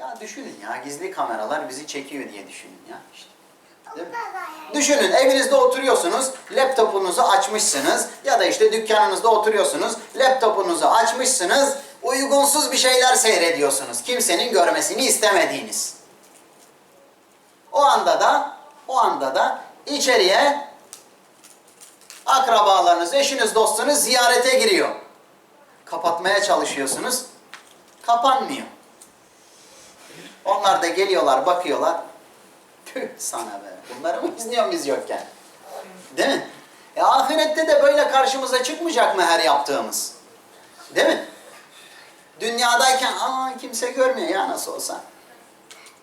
Ya düşünün ya gizli kameralar bizi çekiyor diye düşünün ya işte. Değil mi? Baba. Düşünün evinizde oturuyorsunuz, laptopunuzu açmışsınız ya da işte dükkanınızda oturuyorsunuz, laptopunuzu açmışsınız, uygunsuz bir şeyler seyrediyorsunuz. Kimsenin görmesini istemediğiniz. O anda da, o anda da içeriye akrabalarınız, eşiniz, dostunuz ziyarete giriyor. Kapatmaya çalışıyorsunuz, kapanmıyor. Onlar da geliyorlar, bakıyorlar. Tüh sana be. Bunları mı izliyorsun biz yokken? Değil mi? E ahirette de böyle karşımıza çıkmayacak mı her yaptığımız? Değil mi? Dünyadayken aa kimse görmüyor ya nasıl olsa.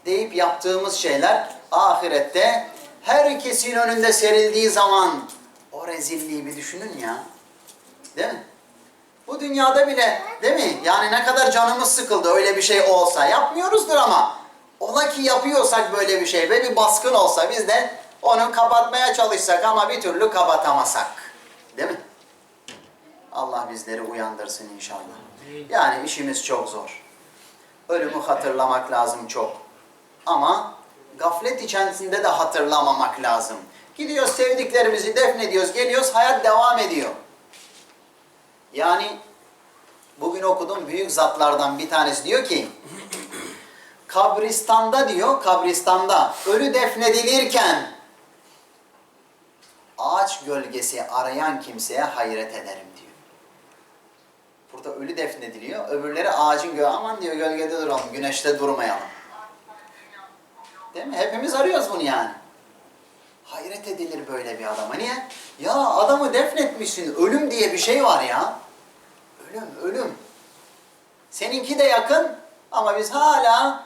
Deyip yaptığımız şeyler ahirette herkesin önünde serildiği zaman o rezilliği bir düşünün ya. Değil mi? Bu dünyada bile değil mi? Yani ne kadar canımız sıkıldı öyle bir şey olsa. Yapmıyoruzdur ama. Ola ki yapıyorsak böyle bir şey ve bir baskın olsa biz de onu kapatmaya çalışsak ama bir türlü kapatamasak. Değil mi? Allah bizleri uyandırsın inşallah. Yani işimiz çok zor. Ölümü hatırlamak lazım çok. Ama gaflet içerisinde de hatırlamamak lazım. Gidiyoruz sevdiklerimizi defnediyoruz, geliyoruz hayat devam ediyor. Yani bugün okudum büyük zatlardan bir tanesi diyor ki kabristanda diyor kabristanda ölü defnedilirken ağaç gölgesi arayan kimseye hayret ederim diyor. Burada ölü defnediliyor. Öbürleri ağacın gö aman diyor gölgede duralım, güneşte durmayalım. Değil mi? Hepimiz arıyoruz bunu yani. Hayret edilir böyle bir adama. Niye? Ya adamı defnetmişsin. Ölüm diye bir şey var ya. Ölüm, ölüm. Seninki de yakın ama biz hala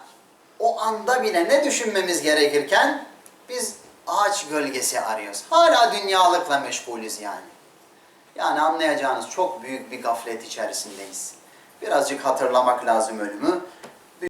o anda bile ne düşünmemiz gerekirken biz ağaç gölgesi arıyoruz. Hala dünyalıkla meşgulüz yani. Yani anlayacağınız çok büyük bir gaflet içerisindeyiz. Birazcık hatırlamak lazım ölümü.